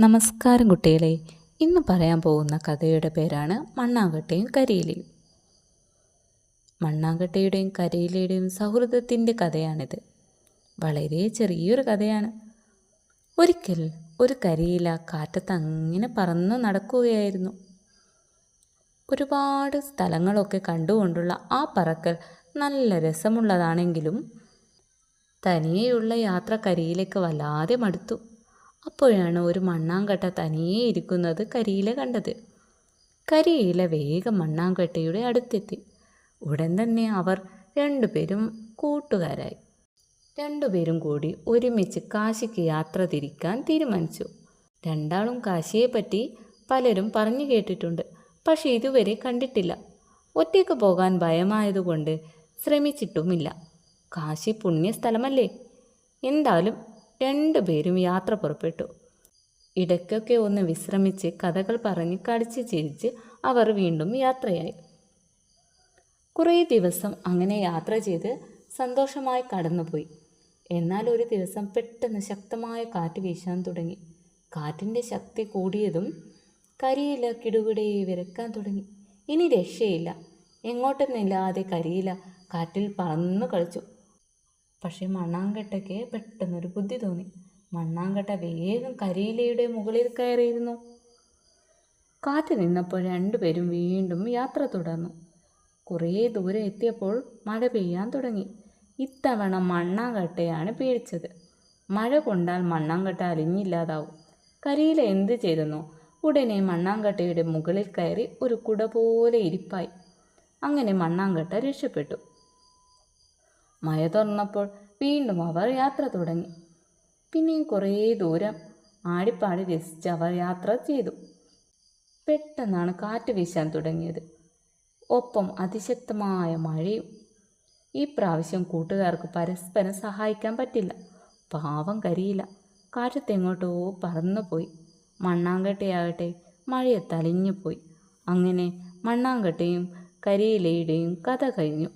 നമസ്കാരം കുട്ടികളെ. ഇന്ന് പറയാൻ പോകുന്ന കഥയുടെ പേരാണ് മണ്ണാങ്കട്ടയും കരിയിലയും. മണ്ണാങ്കട്ടയുടെയും കരിയിലയുടെയും സൗഹൃദത്തിന്റെ കഥയാണിത്. വളരെ ചെറിയൊരു കഥയാണ്. ഒരിക്കൽ ഒരു കരിയില കാറ്റത്ത് അങ്ങനെ പറന്ന് നടക്കുകയായിരുന്നു. ഒരുപാട് സ്ഥലങ്ങളൊക്കെ കണ്ടുകൊണ്ടുള്ള ആ പറക്കൽ നല്ല രസമുള്ളതാണെങ്കിലും തനിയെയുള്ള യാത്ര കരിയിലേക്ക് വല്ലാതെ മടുത്തു. അപ്പോഴാണ് ഒരു മണ്ണാങ്കട്ട തനിയെ ഇരിക്കുന്നത് കരിയില കണ്ടത്. കരിയില വേഗം മണ്ണാങ്കട്ടയുടെ അടുത്തെത്തി. ഉടൻ തന്നെ അവർ രണ്ടുപേരും കൂട്ടുകാരായി. രണ്ടുപേരും കൂടി ഒരുമിച്ച് കാശിക്ക് യാത്ര തിരിക്കാൻ തീരുമാനിച്ചു. രണ്ടാളും കാശിയെപ്പറ്റി പലരും പറഞ്ഞു കേട്ടിട്ടുണ്ട് പക്ഷേ ഇതുവരെ കണ്ടിട്ടില്ല. ഒറ്റയ്ക്ക് പോകാൻ ഭയമായതുകൊണ്ട് ശ്രമിച്ചിട്ടുമില്ല. കാശി പുണ്യസ്ഥലമല്ലേ? എന്തായാലും രണ്ടുപേരും യാത്ര പുറപ്പെട്ടു. ഇടയ്ക്കൊക്കെ ഒന്ന് വിശ്രമിച്ച് കഥകൾ പറഞ്ഞ് കടിച്ച് ചിരിച്ച് അവർ വീണ്ടും യാത്രയായി. കുറേ ദിവസം അങ്ങനെ യാത്ര ചെയ്ത് സന്തോഷമായി കടന്നുപോയി. എന്നാൽ ഒരു ദിവസം പെട്ടെന്ന് ശക്തമായ കാറ്റ് വീശാൻ തുടങ്ങി. കാറ്റിന്റെ ശക്തി കൂടിയതും കരിയില കിടുകിടയെ വിരക്കാൻ തുടങ്ങി. ഇനി രക്ഷയില്ല. എങ്ങോട്ടെന്നില്ലാതെ കരിയില കാറ്റിൽ പറന്നു കളിച്ചു. പക്ഷേ മണ്ണാങ്കട്ടയ്ക്ക് പെട്ടെന്നൊരു ബുദ്ധി തോന്നി. മണ്ണാങ്കട്ട വേഗം കരിയിലയുടെ മുകളിൽ കയറിയിരുന്നു. കാറ്റ് നിന്നപ്പോൾ രണ്ടുപേരും വീണ്ടും യാത്ര തുടർന്നു. കുറേ ദൂരെ എത്തിയപ്പോൾ മഴ പെയ്യാൻ തുടങ്ങി. ഇത്തവണ മണ്ണാങ്കട്ടയാണ് പേടിച്ചത്. മഴ കൊണ്ടാൽ മണ്ണാങ്കട്ട അലിഞ്ഞില്ലാതാവും. കരിയില എന്ത് ചെയ്തെന്നോ ഉടനെ മണ്ണാങ്കട്ടയുടെ മുകളിൽ കയറി ഒരു കുട പോലെ ഇരിപ്പായി. അങ്ങനെ മണ്ണാങ്കട്ട രക്ഷപ്പെട്ടു. മഴ തുറന്നപ്പോൾ വീണ്ടും അവർ യാത്ര തുടങ്ങി. പിന്നെയും കുറേ ദൂരം ആടിപ്പാടി രസിച്ച് അവർ യാത്ര ചെയ്തു. പെട്ടെന്നാണ് കാറ്റ് വീശാൻ തുടങ്ങിയത്. ഒപ്പം അതിശക്തമായ മഴയും. ഈ പ്രാവശ്യം കൂട്ടുകാർക്ക് പരസ്പരം സഹായിക്കാൻ പറ്റില്ല. പാവം കരിയില്ല കാറ്റത്തെങ്ങോട്ടോ പറന്നുപോയി. മണ്ണാങ്കട്ടയാകട്ടെ മഴയെ തലിഞ്ഞു പോയി അങ്ങനെ മണ്ണാങ്കട്ടയും കരിയിലയുടെയും കഥ കഴിഞ്ഞു.